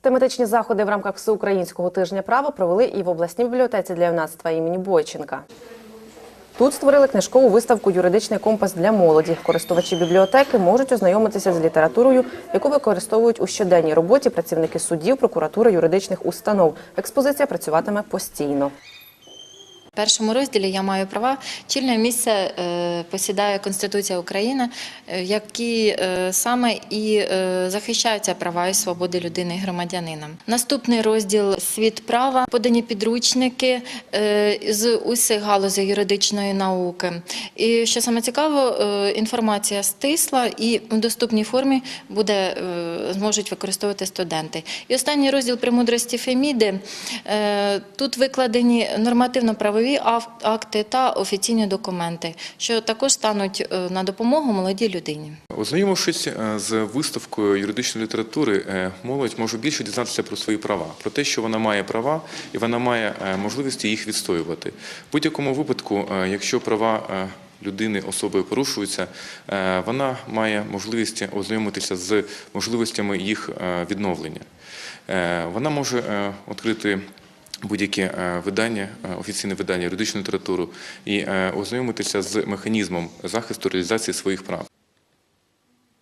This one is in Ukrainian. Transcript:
Тематичні заходи в рамках всеукраїнського тижня права провели і в обласній бібліотеці для юнацтва імені Бойченка. Тут створили книжкову виставку Юридичний компас для молоді. Користувачі бібліотеки можуть ознайомитися з літературою, яку використовують у щоденній роботі працівники судів, прокуратури, юридичних установ. Експозиція працюватиме постійно. В першому розділі я маю права. Чільне місце е, посідає Конституція України, е, які е, саме і захищаються права і свободи людини і громадянина. Наступний розділ світ права, подані підручники з усіх галузей юридичної науки. І що саме цікаво, інформація стисла і в доступній формі буде зможуть використовувати студенти. І останній розділ премудрості Феміди. Тут викладені нормативно-правові ав- акти та офіційні документи, що також стануть е, на допомогу молодій людині. Ознайомившись е, з виставкою юридичної літератури, е, молодь може більше дізнатися про свої права, про те, що вона має права і вона має можливості їх відстоювати. В будь-якому випадку, якщо права людини особою порушуються, вона має можливість ознайомитися з можливостями їх відновлення. Вона може відкрити будь-яке видання, е, офіційне видання, юридичну літературу і е, ознайомитися з механізмом захисту реалізації своїх прав.